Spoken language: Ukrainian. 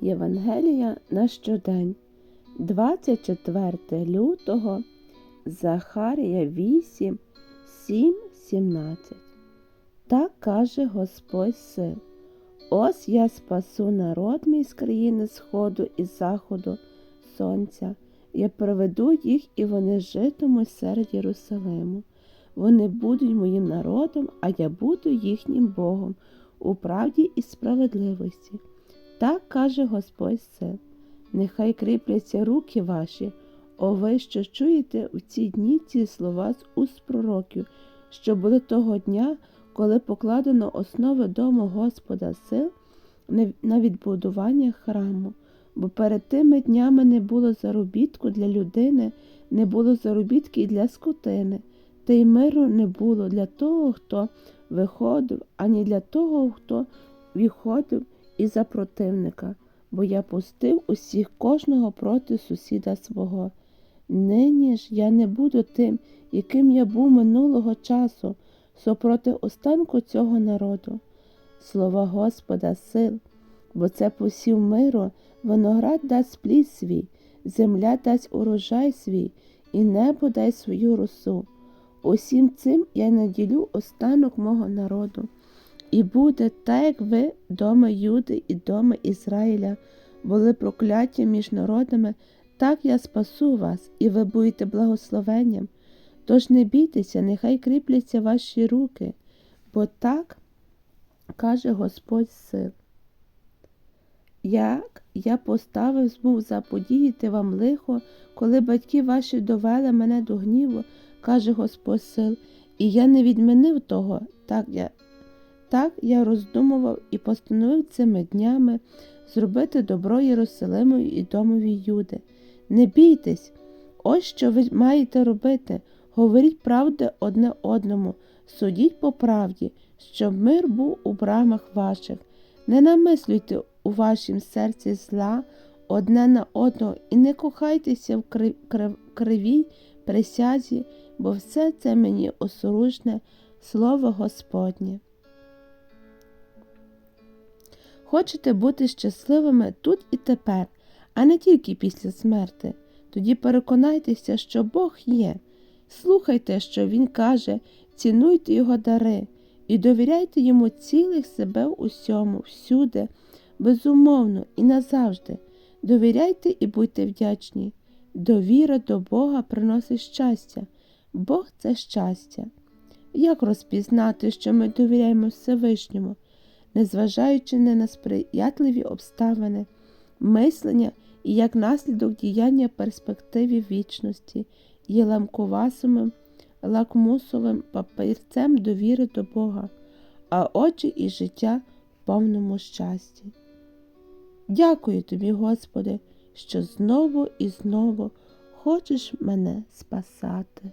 Євангелія на щодень, 24 лютого, Захарія 8, 7, 17. Так каже Господь сил. Ось я спасу народ мій з країни сходу і заходу сонця. Я приведу їх, і вони житимуть серед Єрусалиму. Вони будуть моїм народом, а я буду їхнім Богом у правді і справедливості. Так каже Господь сил. Нехай кріпляться руки ваші, о ви, що чуєте в ці дні ці слова з уст пророків, що були того дня, коли покладено основи дому Господа сил на відбудування храму, бо перед тими днями не було заробітку для людини, не було заробітки для скотини, та й миру не було для того, хто виходив, ані для того, хто виходив і за противника, бо я пустив усіх кожного проти сусіда свого. Нині ж я не буду тим, яким я був минулого часу, супроти останку цього народу. Слова Господа сил, бо це посів миру, виноград дасть плід свій, земля дасть урожай свій, і небо дасть свою росу. Усім цим я наділю останок мого народу. І буде так, як ви, дома Юди і дома Ізраїля, були прокляття між народами, так я спасу вас, і ви будете благословенням. Тож не бійтеся, нехай кріпляться ваші руки, бо так каже Господь сил. Як я поставив був заподіяти вам лихо, коли батьки ваші довели мене до гніву, каже Господь сил, і я не відмінив того, так я так я роздумував і постановив цими днями зробити добро Єрусалимові і домові Юди. Не бійтесь, ось що ви маєте робити. Говоріть правди одне одному, судіть по правді, щоб мир був у брамах ваших. Не намислюйте у вашім серці зла одне на одного і не кохайтеся в кривій присязі, бо все це мені осоружне слово Господнє. Хочете бути щасливими тут і тепер, а не тільки після смерти. Тоді переконайтеся, що Бог є. Слухайте, що Він каже, цінуйте Його дари і довіряйте йому цілих себе усьому, всюди, безумовно і назавжди. Довіряйте і будьте вдячні. Довіра до Бога приносить щастя. Бог це щастя. Як розпізнати, що ми довіряємо Всевишньому, незважаючи не на сприятливі обставини, мислення і як наслідок діяння перспективі вічності, є ламковасовим, лакмусовим папірцем довіри до Бога, а очі і життя в повному щасті. Дякую тобі, Господи, що знову і знову хочеш мене спасати.